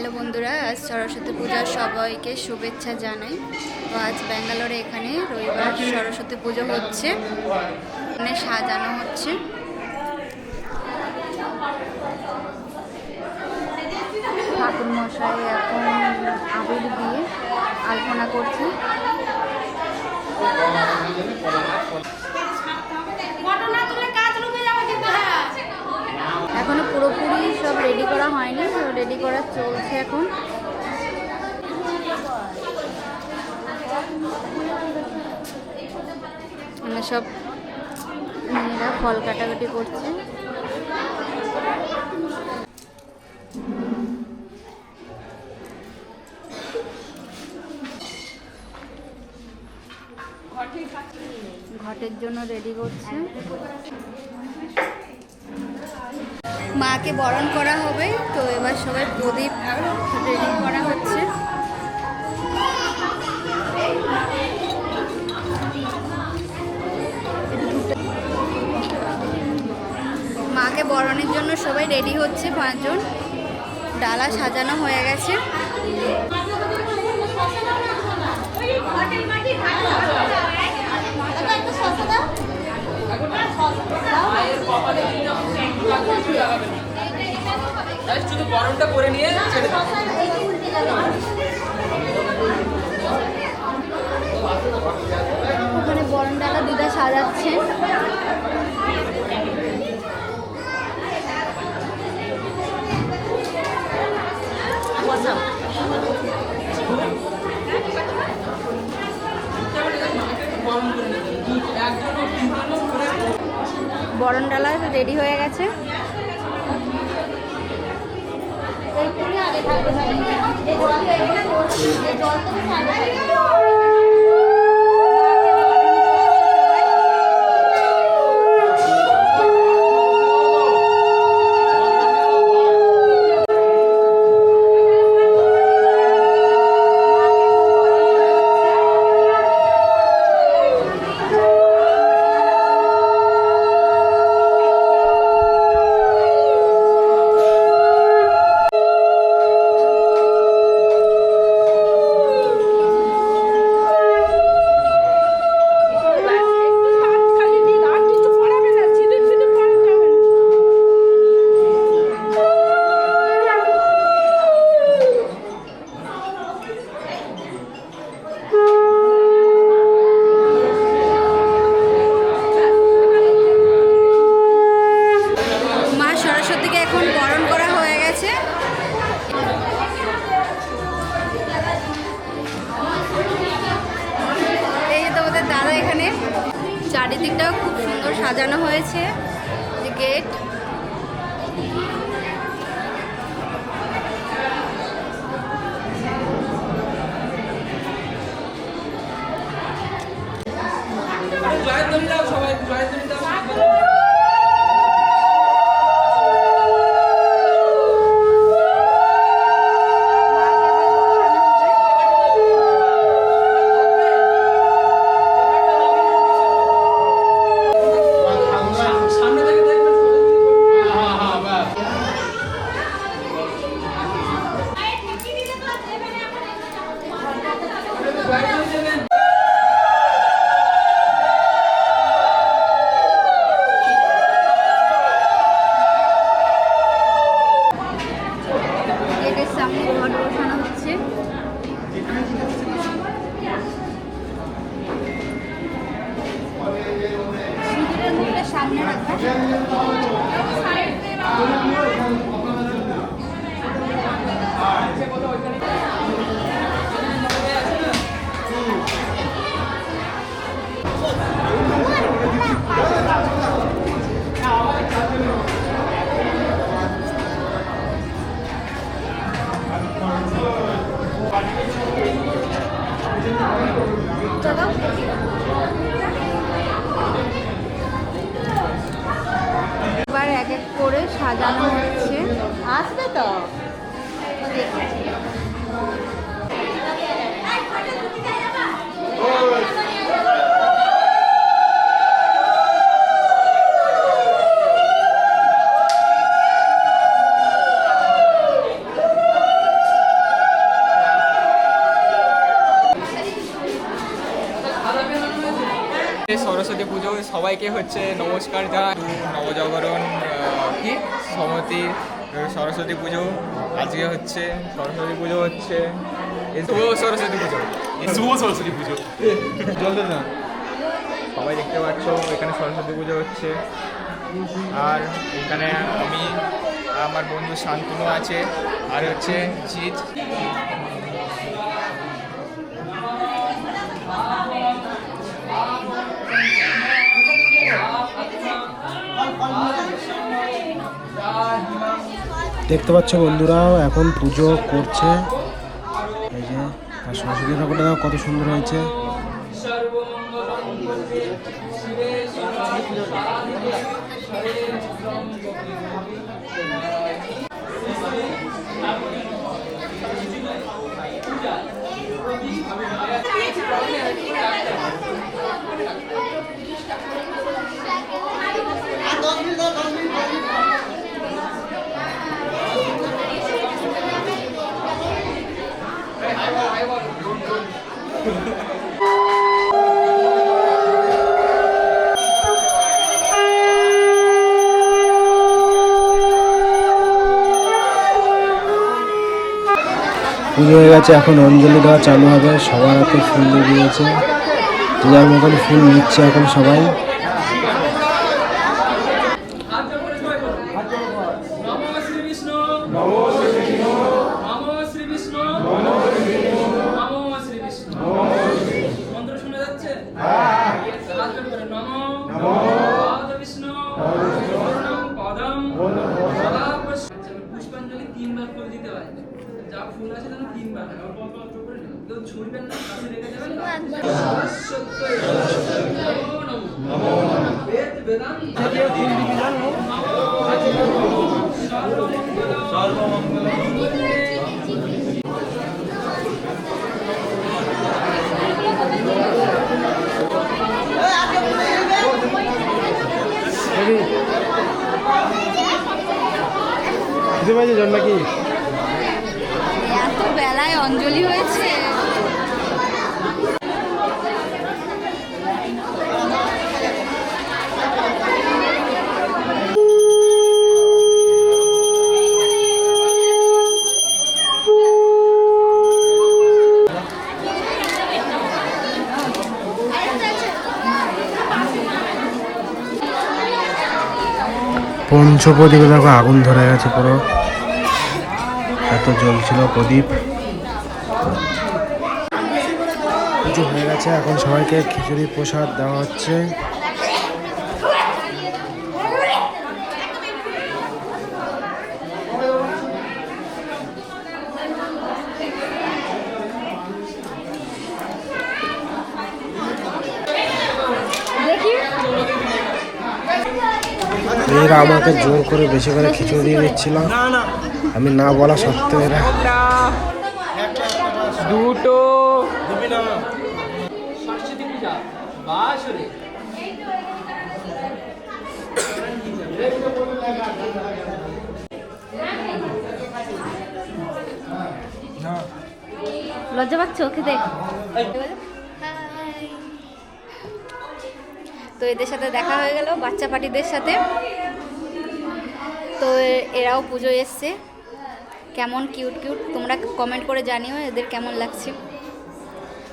Hello বন্ধুরা, আজ সরস্বতী পূজার সবাইকে শুভেচ্ছা জানাই। তো আজ ব্যাঙ্গালোরে এখানে রবিবার সরস্বতী পুজো হচ্ছে। এখানে সাজানো হচ্ছে। ঠাকুর মশাই এখন আবির দিয়ে আলপনা করছে এখনও পুরোপুরি সব রেডি করা হয়নি রেডি করা চলছে এখন। এখানে সব মেয়েরা ফল কাটাকাটি করছে। ঘটের জন্য রেডি করছে। মাকে বরণ করা হবে। তো এবার সবাই প্রদীপ রেডি করা হচ্ছে। মাকে বরণের জন্য সবাই রেডি হচ্ছে পাঁচজন। ডালা সাজানো হয়ে গেছে। শুধু গরমটা করে নিয়ে ছেড়ে ওখানে বরণ দিদা সাজাচ্ছে। বরণ ডালা রেডি হয়ে গেছে। মা চারিদিকটাও খুব সুন্দর সাজানো হয়েছে যে গেট সবাই এবার সরস্বতী পুজো সবাইকে হচ্ছে নমস্কার জানাই। নবজাগরণ কি? সমতি সরস্বতী পুজো আজকে হচ্ছে সরস্বতী পুজো হচ্ছে। শুভ সরস্বতী পুজো। শুভ সরস্বতী পুজো। জলদি না। সবাই দেখতে পাচ্ছ এখানে সরস্বতী পুজো হচ্ছে। আর এখানে আমি আমার বন্ধু শান্তনু আছে। আর হচ্ছে জিৎ। দেখতে পাচ্ছ বন্ধুরাও এখন পুজো করছে। এই যে আর সরস্বতী ঠাকুরটা কত সুন্দর হয়েছে। পুজো হয়ে গেছে, এখন অঞ্জলি দেওয়া চালু হবে। সবার হাতে ফুল দিয়ে দিয়েছে। যে যার মতন ফুল নিচ্ছে এখন সবাই। পুষ্পাঞ্জলি তিনবার করে দিতে হয়। যা ফুল আছে যেন তিনবার। কেউ ছুড়বেন না, কাছে রেখে দেবেন সরস্বতী নমো নমো বেদ বেদান্ত বুঝতে পারছি জল নাকি এত বেলায় অঞ্জলি হয়েছে। পঞ্চপ্রদীপে দেখো আগুন ধরে গেছে পুরো। এত জ্বলছিল প্রদীপ। পুজো হয়ে গেছে এখন সবাইকে খিচুড়ি প্রসাদ দেওয়া হচ্ছে। এরা আমাকে জোর করে বেশি করে খিচুড়ি দিয়ে দিচ্ছিল। আমি না বলা সত্ত্বেও এরা দুটো। সরস্বতী পূজা বাসরে লজ্জা পাচ্ছ? খেতে তো এদের সাথে দেখা হয়ে গেল বাচ্চা পার্টিদের সাথে। তো এরাও পুজো এসছে। কেমন কিউট কিউট তোমরা কমেন্ট করে জানিও এদের কেমন লাগছে।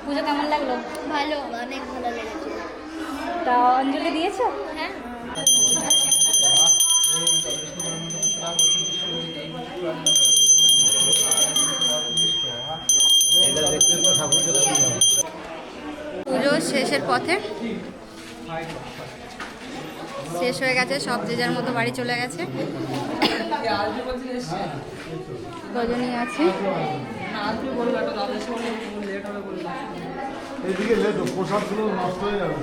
পুজো কেমন লাগল? ভালো অনেক ভালো লেগেছে। তা অঞ্জলি দিয়েছ? হ্যাঁ। পুজো শেষের পথে। শেষ হয়ে গেছে, সব যে যার মতো বাড়ি চলে গেছে। রজনী আছে। এদিকে নষ্ট হয়ে যাবে